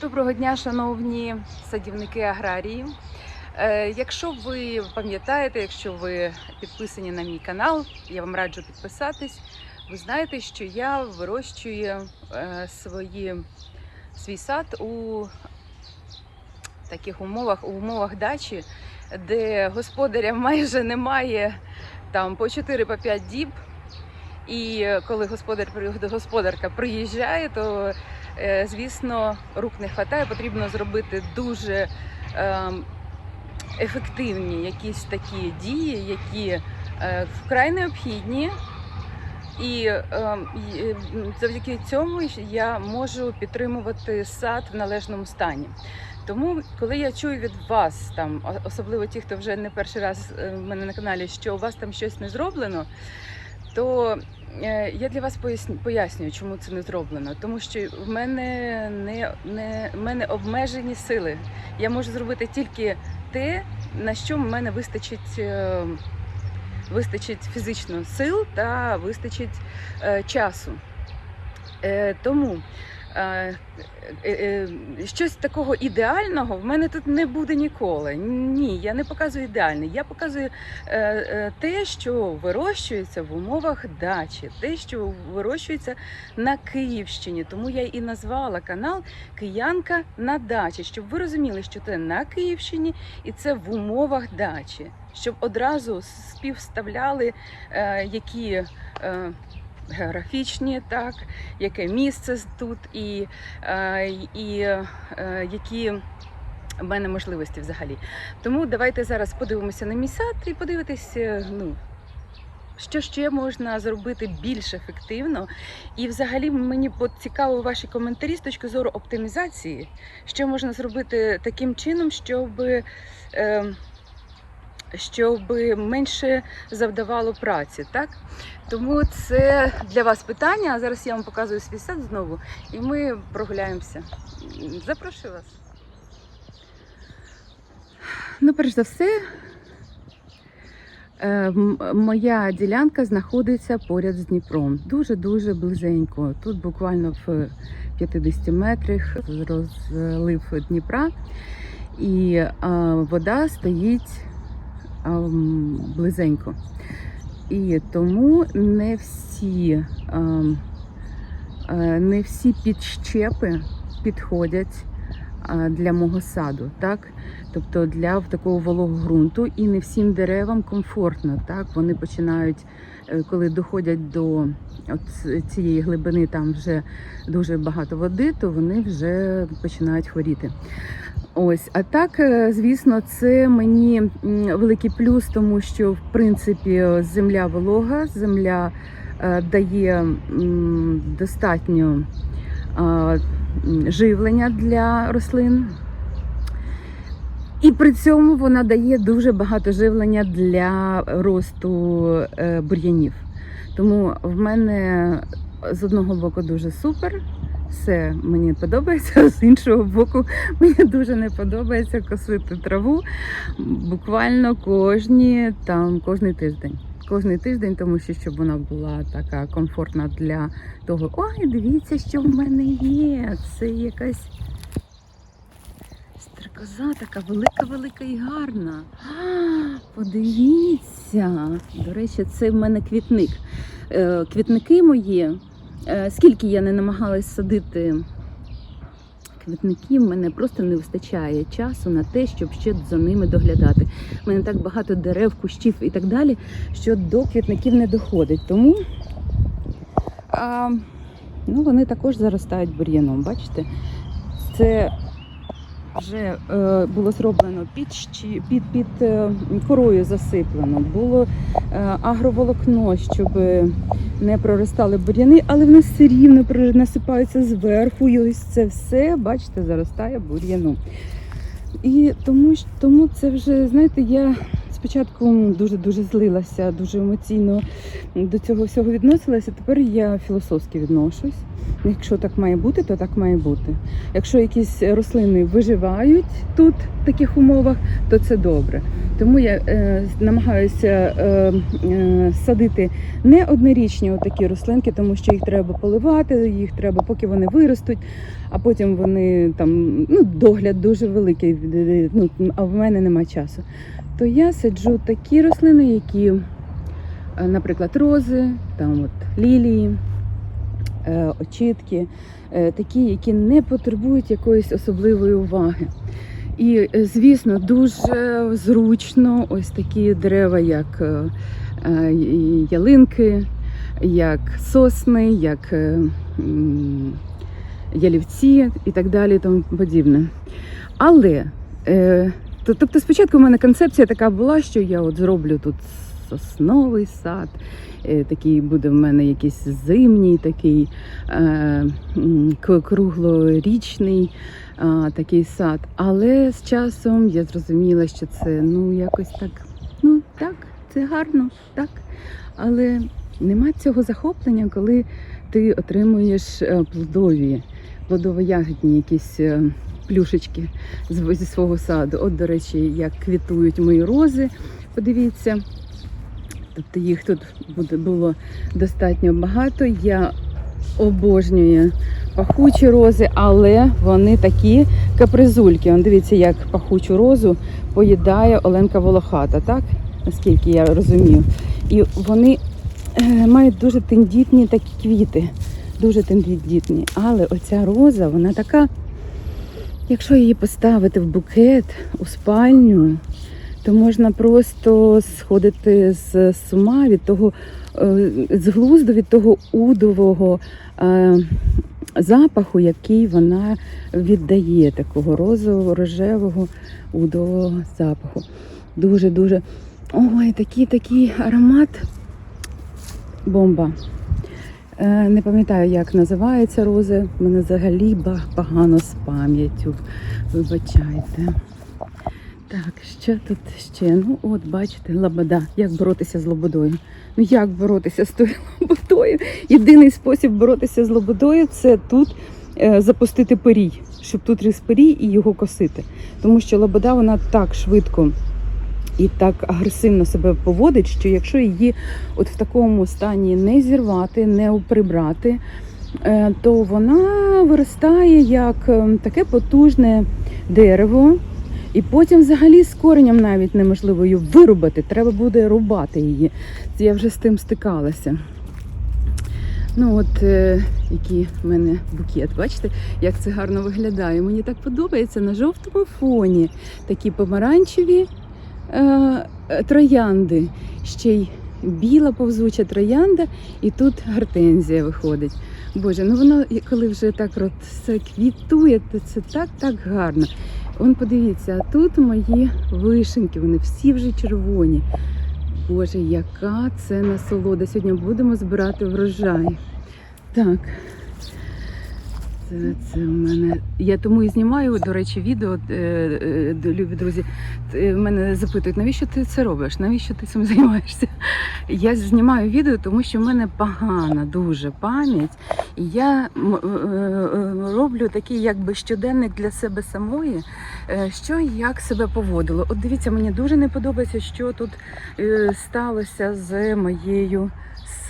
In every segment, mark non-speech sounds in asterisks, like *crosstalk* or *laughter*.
Доброго дня, шановні садівники аграрії. Е, Якщо ви пам'ятаєте, якщо ви підписані на мій канал, я вам раджу підписатись. Ви знаєте, що я вирощую е, свої, свій сад у таких умовах, у умовах дачі, де господаря майже немає там по 4-5 діб. І коли господар господарка приїжджає, то Звісно, рук не вистачає, потрібно зробити дуже ем, ефективні якісь такі дії, які е, вкрай необхідні. І ем, е, завдяки цьому я можу підтримувати сад в належному стані. Тому, коли я чую від вас, там, особливо ті, хто вже не перший раз е, в мене на каналі, що у вас там щось не зроблено, то е, я для вас пояснюю, чому це не зроблено. Тому що в мене не, не в мене обмежені сили. Я можу зробити тільки те, на що в мене вистачить. е, Вистачить фізично сил та вистачить е, часу. Тому щось такого ідеального в мене тут не буде ніколи. Ні, я не показую ідеальне. Я показую е, е, те, що вирощується в умовах дачі, те, що вирощується на Київщині. Тому я і назвала канал Киянка на дачі, щоб ви розуміли, що це на Київщині і це в умовах дачі, щоб одразу співставляли, е, які. Е, Географічні, так, яке місце тут, і, е, і е, які в мене можливості взагалі. Тому давайте зараз подивимося на мій сад і подивитися, ну, що ще можна зробити більш ефективно. І взагалі мені цікаво ваші коментарі з точки зору оптимізації, що можна зробити таким чином, щоб. Е, щоб менше завдавало праці, так? Тому це для вас питання. А зараз я вам показую свій сад знову, і ми прогуляємося. Запрошую вас. Ну, перш за все, е, моя ділянка знаходиться поряд з Дніпром. Дуже-дуже близенько. Тут буквально в 50 метрах розлив Дніпра, і е, вода стоїть близенько. І тому не всі, не всі підщепи підходять для мого саду, так? Тобто для такого вологого ґрунту, і не всім деревам комфортно. Так? Вони починають, е, коли доходять до цієї глибини, там вже дуже багато води, то вони вже починають хворіти. Ось, а так, е, звісно, це мені великий плюс, тому що в принципі земля волога, земля е, дає достатньо живлення для рослин. І при цьому вона дає дуже багато живлення для росту е, бур'янів. Тому в мене з одного боку дуже супер, все мені подобається, з іншого боку, мені дуже не подобається косити траву буквально кожні там кожний тиждень. Кожний тиждень, тому що щоб вона була така комфортна для того. Ой, дивіться, що в мене є. Це якась стрикоза така велика-велика і гарна. А, подивіться. До речі, це в мене квітник. Е, Квітники мої. Е, Скільки я не намагалась садити квітників, мене просто не вистачає часу на те, щоб ще за ними доглядати. У мене так багато дерев, кущів і так далі, що до квітників не доходить. Тому а, ну, вони також заростають бур'яном. Бачите? Це вже е, було зроблено під, під, під е, корою засиплено, було е, агроволокно, щоб не проростали бур'яни, але вони все рівно насипаються зверху. І ось це все, бачите, заростає бур'яну. І тому, тому це вже, знаєте, я спочатку дуже-дуже злилася, дуже емоційно до цього всього відносилася. Тепер я філософськи відношусь. Якщо так має бути, то так має бути. Якщо якісь рослини виживають тут в таких умовах, то це добре. Тому я е, намагаюся е, е, садити не однорічні такі рослинки, тому що їх треба поливати, їх треба, поки вони виростуть, а потім вони там ну, догляд дуже великий. Ну, а в мене немає часу. То я саджу такі рослини, які, е, наприклад, рози, там от лілії, е, очітки, е, такі, які не потребують якоїсь особливої уваги. І, звісно, дуже зручно ось такі дерева, як ялинки, як сосни, як ялівці і так далі, тому подібне. Але тобто спочатку в мене концепція така була, що я от зроблю тут сосновий сад, е, такий буде в мене якийсь зимній, такий е, круглорічний такий сад. Але з часом я зрозуміла, що це ну якось так, ну так, це гарно, так. Але нема цього захоплення, коли ти отримуєш е, плодові, плодово-ягідні якісь плюшечки зі свого саду. От, до речі, як квітують мої рози. Подивіться. Тобто їх тут було достатньо багато. Я обожнюю пахучі рози, але вони такі капризульки. Он дивіться, як пахучу розу поїдає Оленка Волохата, так? Наскільки я розумію. І вони е, мають дуже тендітні такі квіти. Дуже тендітні. Але оця роза, вона така, якщо її поставити в букет у спальню, то можна просто сходити з з ума від того, е, з глузду від того удового е, запаху, який вона віддає, такого розового, рожевого удового запаху. Дуже-дуже. Ой, такий такий аромат. Бомба. Е, Не пам'ятаю, як називається рози. У мене взагалі погано з пам'яттю. Вибачайте. Так, що тут ще? Ну, от, бачите, лабада. Як боротися з лободою? Ну як боротися з тою *laughs* лободою? Єдиний спосіб боротися з лободою це тут е, запустити перій, щоб тут ріс перій і його косити. Тому що лобода вона так швидко і так агресивно себе поводить, що якщо її от в такому стані не зірвати, не прибрати, е, то вона виростає як е, таке потужне дерево. І потім взагалі з коренем навіть неможливо її вирубати, треба буде рубати її. Я вже з тим стикалася. Ну от е, який в мене букет. Бачите, як це гарно виглядає. Мені так подобається на жовтому фоні. Такі помаранчеві троянди. Ще й біла повзуча троянда, і тут гортензія виходить. Боже, ну воно коли вже так от квітує, то це так так гарно. Вон подивіться, а тут мої вишеньки, вони всі вже червоні. Боже, яка це насолода. Сьогодні будемо збирати врожай. Так. Це, це в мене. Я тому і знімаю, до речі, відео, е, е, любі друзі. Е, Мене запитують, навіщо ти це робиш? Навіщо ти цим *laughs* займаєшся? Я знімаю відео, тому що в мене погана дуже пам'ять. І я роблю такий якби щоденник для себе самої, що і як себе поводило. От дивіться, мені дуже не подобається, що тут сталося з моєю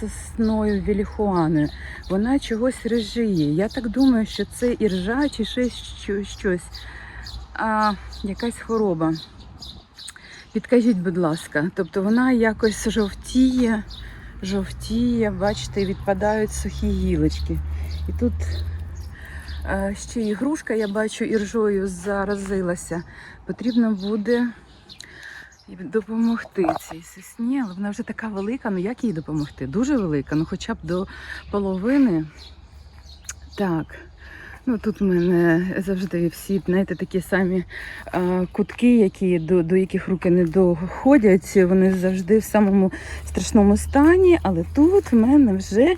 сосною Віліхуаною. Вона чогось режиє. Я так думаю, що це іржа чи ще щось. А, якась хвороба. Підкажіть, будь ласка, тобто вона якось жовтіє, жовтіє, бачите, відпадають сухі гілочки. І тут е, ще ігрушка, я бачу, іржою заразилася. Потрібно буде допомогти цій сосні, але вона вже така велика. Ну як їй допомогти? Дуже велика, ну хоча б до половини. Так. Ну тут в мене завжди всі, знаєте, такі самі а, кутки, які, до, до яких руки не доходять. Вони завжди в самому страшному стані, але тут в мене вже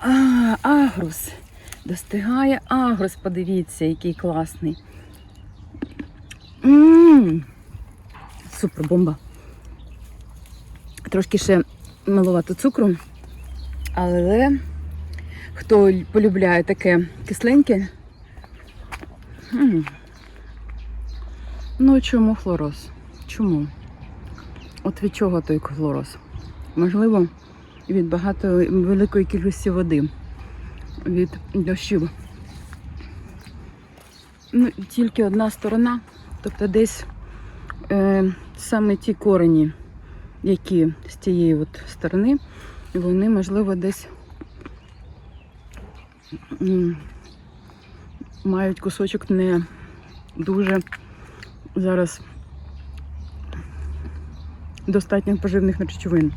а, агрус. Достигає агрус, подивіться, який класний. М, Супер бомба. Трошки ще маловато цукру, але хто полюбляє таке кисленьке. Ну, чому хлороз? Чому? От від чого той хлороз? Можливо, від багато великої кількості води, від дощів. Ну, тільки одна сторона, тобто десь е, саме ті корені, які з тієї от сторони, вони, можливо, десь мають кусочок не дуже зараз достатньо поживних речовин.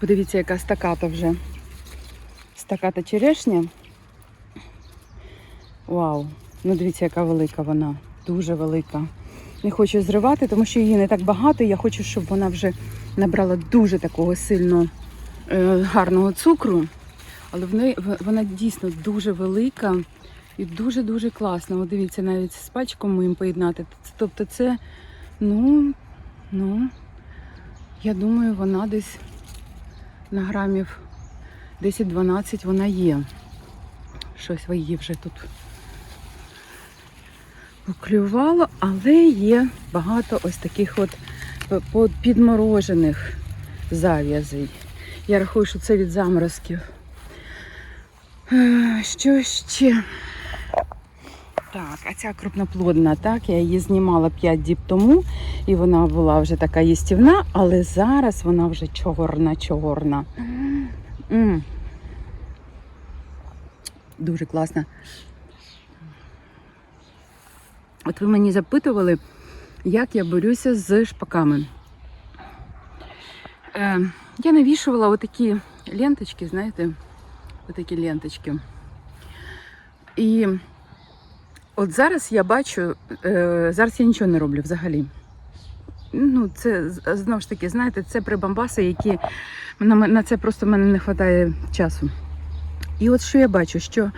Подивіться, яка стаката вже. Стаката черешня. Вау! Ну дивіться, яка велика вона. Дуже велика. Не хочу зривати, тому що її не так багато. Я хочу, щоб вона вже набрала дуже такого сильно е, гарного цукру. Але в неї вона дійсно дуже велика і дуже-дуже класна. От дивіться, навіть з пачком моїм поєднати. Тобто це, ну, ну, я думаю, вона десь на грамів 10-12 вона є. Щось її вже тут поклювало, але є багато ось таких от підморожених зав'язей. Я рахую, що це від заморозків. Е, Що ще? Так, а ця крупноплодна, так, я її знімала 5 діб тому, і вона була вже така їстівна, але зараз вона вже чорна, чорна. М. Дуже класна. От ви мені запитували, як я борюся з шпаками. Е, я навішувала отакі ленточки, знаєте, отакі ленточки. І от зараз я бачу, е, зараз я нічого не роблю взагалі. Ну, це знову ж таки, знаєте, це прибамбаси, які на, на це просто в мене не вистачає часу. І от що я бачу, що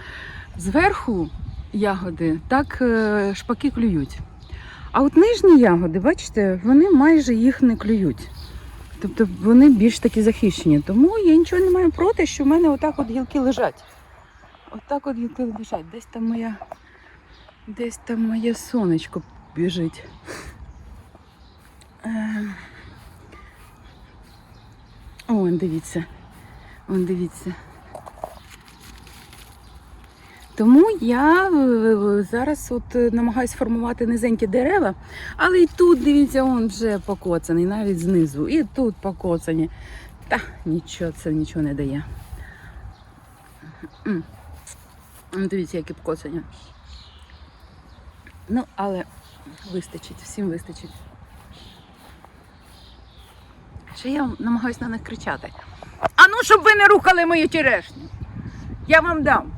зверху ягоди так е, шпаки клюють. А от нижні ягоди, бачите, вони майже їх не клюють. Тобто вони більш такі захищені. Тому я нічого не маю проти, що в мене отак от гілки лежать. Отак от гілки лежать. Десь там моя, десь там моє сонечко біжить. Е, О, дивіться. Он дивіться. Тому я е, зараз от е, намагаюся формувати низенькі дерева, але і тут, дивіться, он вже покоцаний, навіть знизу. І тут покоцані. Та нічого, це нічого не дає. Дивіться, які покоцані. Ну, але вистачить, всім вистачить. Ще я намагаюся на них кричати. А ну, щоб ви не рухали мою черешню. Я вам дам.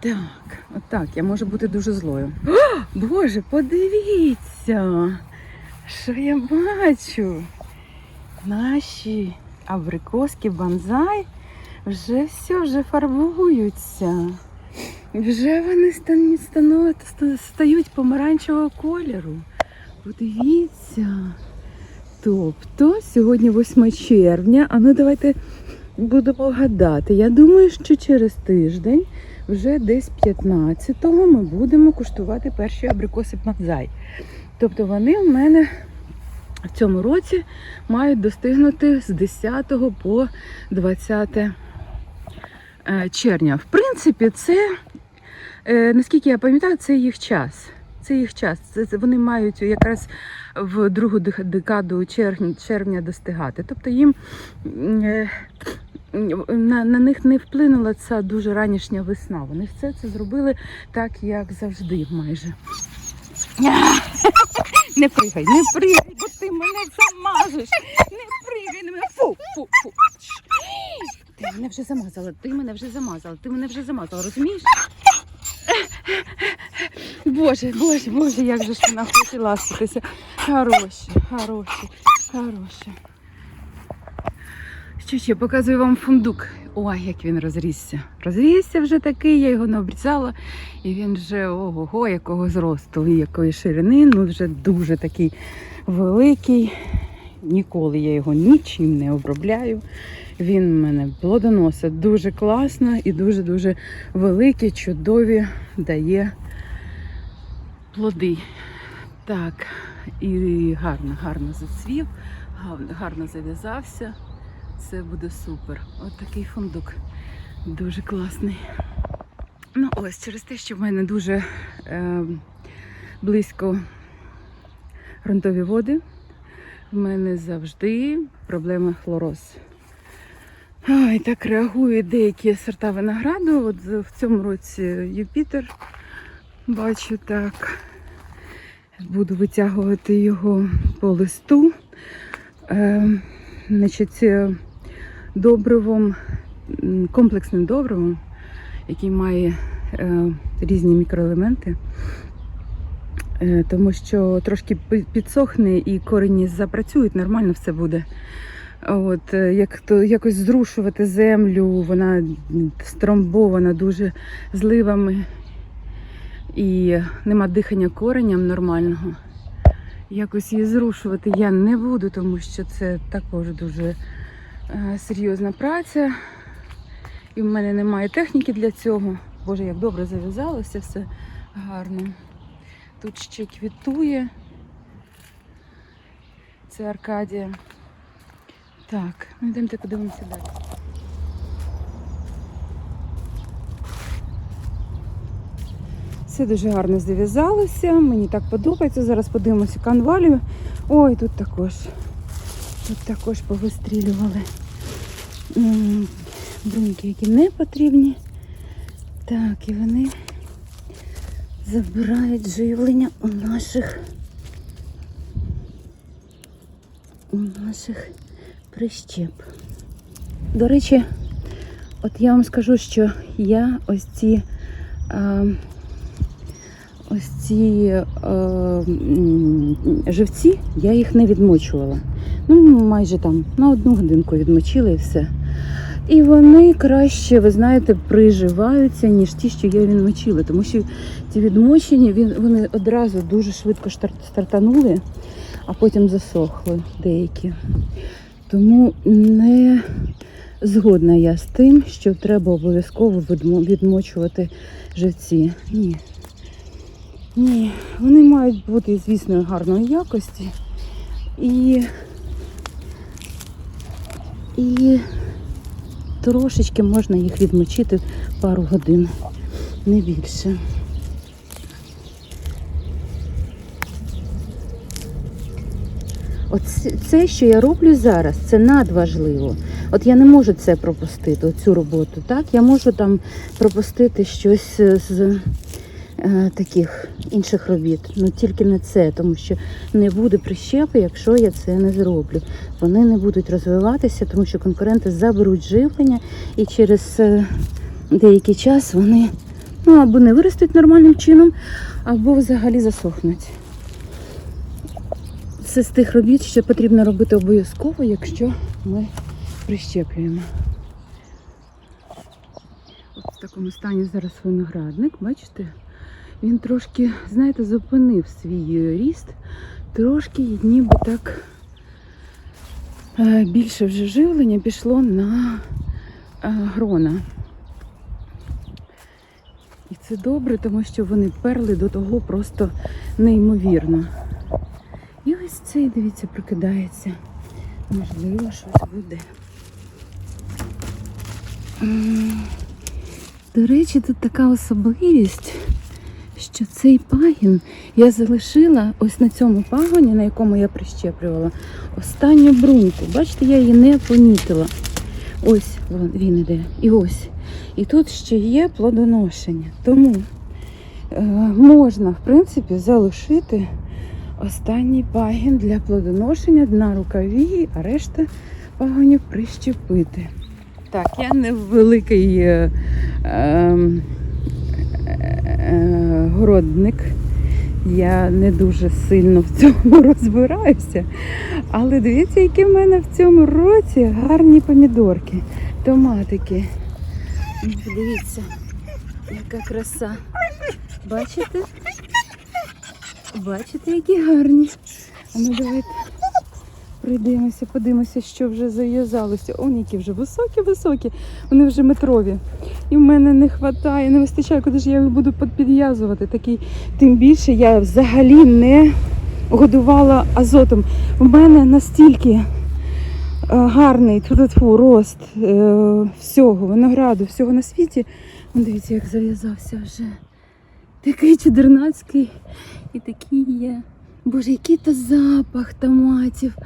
Так, отак, я можу бути дуже злою. О, Боже, подивіться, що я бачу. Наші абрикоски банзай вже все, вже фарбуються. Вже вони стають помаранчевого кольору. Подивіться. Тобто, сьогодні 8 червня, а ну давайте будемо гадати. Я думаю, що через тиждень вже десь 15-го ми будемо куштувати перші абрикоси Панзай. Тобто вони в мене в цьому році мають достигнути з 10 по 20 е, червня. В принципі, це, е, наскільки я пам'ятаю, це їх час. Це їх час. Це, вони мають якраз в другу декаду червня, червня достигати. Тобто їм е, на, на них не вплинула ця дуже ранішня весна. Вони все це зробили так, як завжди, майже. *laughs* Не пригай, не пригай, бо ти мене замажеш. Не пригай на мене. Фу, фу, фу. Ти мене вже замазала, ти мене вже замазала, ти мене вже замазала, розумієш? Боже, боже, боже, як же ж вона хоче ластитися. Хороше, хороше, хороше. Що ще показую вам фундук. Ой, як він розрісся. Розрісся вже такий, я його не обрізала. І він вже ого-го, якого зросту якої ширини. Ну вже дуже такий великий. Ніколи я його нічим не обробляю. Він в мене плодоносить дуже класно і дуже-дуже великі, чудові дає плоди. Так, і гарно, гарно зацвів, гарно, зав'язався. Це буде супер. От такий фундук. Дуже класний. Ну, ось через те, що в мене дуже е, близько ґрунтові води. В мене завжди проблема хлороз. Ай, так реагують деякі сорта винограду. От в цьому році Юпітер бачу так. Буду витягувати його по листу. Е, значить, добривом, комплексним добривом, який має е, різні мікроелементи. Е, тому що трошки підсохне і корені запрацюють, нормально все буде. От, е, як то якось зрушувати землю, вона стромбована дуже зливами і нема дихання кореням нормального. Якось її зрушувати я не буду, тому що це також дуже е, серйозна праця. І в мене немає техніки для цього. Боже, як добре зав'язалося, все гарно. Тут ще квітує. Це Аркадія. Так, ну йдемте подивимося далі. Все дуже гарно зав'язалося, мені так подобається. Зараз подивимося канвалію. Ой, тут також. Тут також повистрілювали бруньки, які не потрібні. Так, і вони забирають живлення у наших у наших прищеп. До речі, от я вам скажу, що я ось ці е, ось ці е, живці, я їх не відмочувала. Ну, майже там на одну годинку відмочила і все. І вони краще, ви знаєте, приживаються, ніж ті, що я відмочила. Тому що ті відмочені, вони одразу дуже швидко стартанули, а потім засохли деякі. Тому не згодна я з тим, що треба обов'язково відмочувати живці. Ні. Ні, вони мають бути, звісно, гарної якості. І, і трошечки можна їх відмочити пару годин, не більше. От ц- це, що я роблю зараз, це надважливо. От я не можу це пропустити, цю роботу. Так? Я можу там пропустити щось з е, таких інших робіт. Ну тільки не це, тому що не буде прищепи, якщо я це не зроблю. Вони не будуть розвиватися, тому що конкуренти заберуть живлення і через е, деякий час вони ну, або не виростуть нормальним чином, або взагалі засохнуть. Це з тих робіт, що потрібно робити обов'язково, якщо ми прищеплюємо. От в такому стані зараз виноградник, бачите? Він трошки, знаєте, зупинив свій е, ріст, трошки ніби так е, більше вже живлення пішло на е, грона. І це добре, тому що вони перли до того просто неймовірно. Ось цей, дивіться, прокидається. Можливо, щось буде. До речі, тут така особливість, що цей пагін я залишила ось на цьому пагоні, на якому я прищеплювала, останню бруньку. Бачите, я її не помітила. Ось він іде. І ось. І тут ще є плодоношення. Тому е, можна, в принципі, залишити останній пагін для плодоношення на рукаві, а решта пагонів прищепити. Так, я не великий е, е, е, городник, Я не дуже сильно в цьому *laughs* розбираюся. Але дивіться, які в мене в цьому році гарні помідорки, томатики. Подивіться, яка краса. Бачите? Бачите, які гарні. А ну давайте пройдемося, подивимося, що вже зав'язалося. Он які вже високі-високі, вони вже метрові. І в мене не вистачає, не вистачає, куди ж я їх буду під- підв'язувати. Такий, тим більше я взагалі не годувала азотом. У мене настільки е, гарний тьфу-тьфу, рост е, всього, винограду, всього на світі. Дивіться, як зав'язався вже. Такий чудернацький і такий є. Боже, який то запах томатів.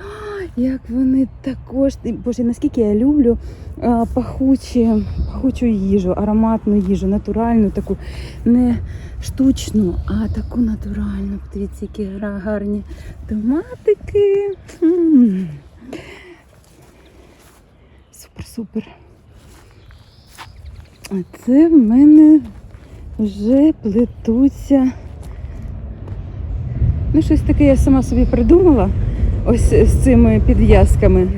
Як вони також. Боже, наскільки я люблю а, пахучі, пахучу їжу, ароматну їжу, натуральну, таку не штучну, а таку натуральну. Подивіться, які гарні томатики. Супер, супер. А це в мене вже плетуться. Ну, щось таке я сама собі придумала. Ось з цими підв'язками.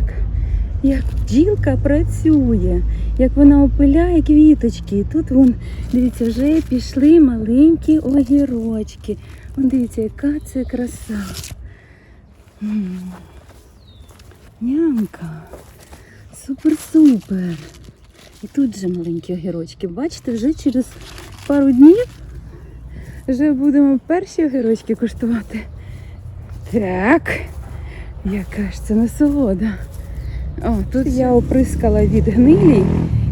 Як, бджілка працює, як вона опиляє квіточки. І тут вон, дивіться, вже пішли маленькі огірочки. Вон дивіться, яка це краса. Нямка. Супер-супер. І тут же маленькі огірочки. Бачите, вже через пару днів вже будемо перші огірочки куштувати. Так, яка ж це насолода. О, тут я оприскала від гнилі,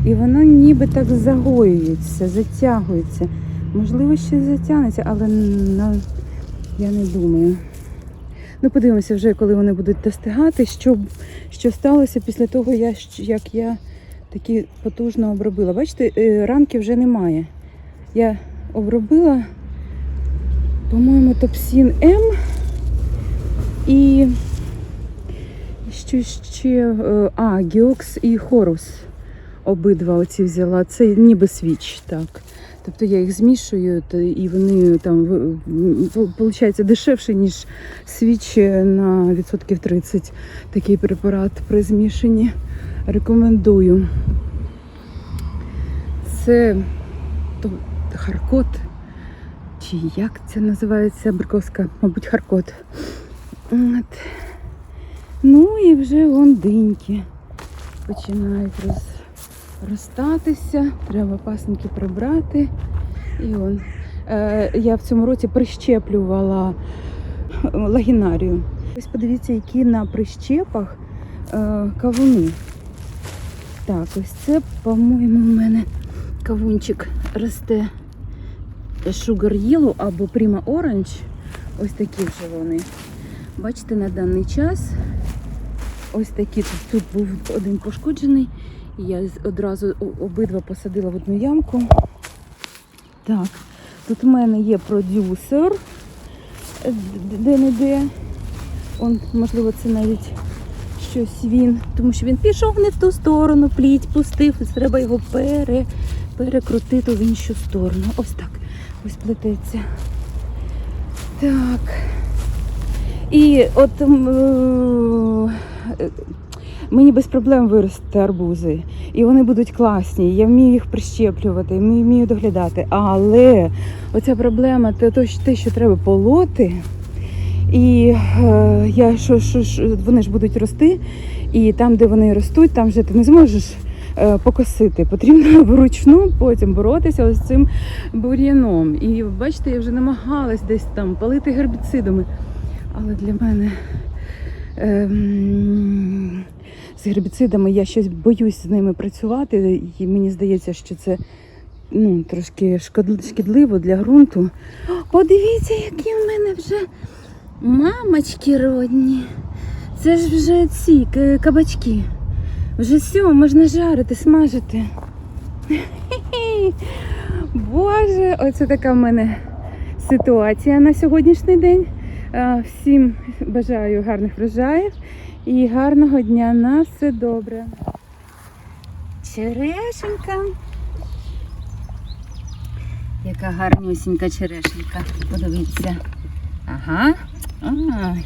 і воно ніби так загоюється, затягується. Можливо, ще затягнеться, але на... я не думаю. Ну, подивимося вже, коли вони будуть достигати, що, що сталося після того, я, як я такі потужно обробила. Бачите, е, ранки вже немає. Я обробила, по-моєму, топсін М і що ще, е, а, Гіокс і Хорус. Обидва оці взяла. Це ніби свіч, так. Тобто я їх змішую, і вони там виходить дешевше, ніж свіч на відсотків 30. Такий препарат при змішанні. Рекомендую. Це харкот. Чи як це називається абрикоска? Мабуть, харкот. От. Ну і вже вон диньки починають роз, розстатися. Треба пасенки прибрати. І он. Е, я в цьому році прищеплювала лагінарію. Ось подивіться, які на прищепах е, кавуни. Так, ось це, по-моєму, у мене кавунчик росте Sugar Yellow або Prima Orange. Ось такі вже вони. Бачите, на даний час ось такі тут, був один пошкоджений. Я одразу обидва посадила в одну ямку. Так, тут в мене є продюсер де-не-де. Он, можливо, це навіть щось він, тому що він пішов не в ту сторону, пліть пустив, треба його пере, перекрутити в іншу сторону. Ось так. Ось плететься. Так. І от е, мені без проблем вирости арбузи. І вони будуть класні. Я вмію їх прищеплювати, вмію доглядати. Але оця проблема, те, що- треба полоти. І е, я що, що, що вони ж будуть рости, і там, де вони ростуть, там вже ти не зможеш покосити. Потрібно *laughs* вручну потім боротися ось з цим бур'яном. І бачите, я вже намагалась десь там палити гербіцидами. Але для мене ем, з гербіцидами я щось боюсь з ними працювати, і мені здається, що це ну, трошки шкідливо для ґрунту. Подивіться, які в мене вже мамочки родні. Це ж вже ці кабачки. Вже все, можна жарити, смажити. Боже, оце така в мене ситуація на сьогоднішній день. Всім бажаю гарних врожаїв і гарного дня. На все добре. Черешенька. Яка гарнюсінька черешенька. Подивіться. Ага. Ай.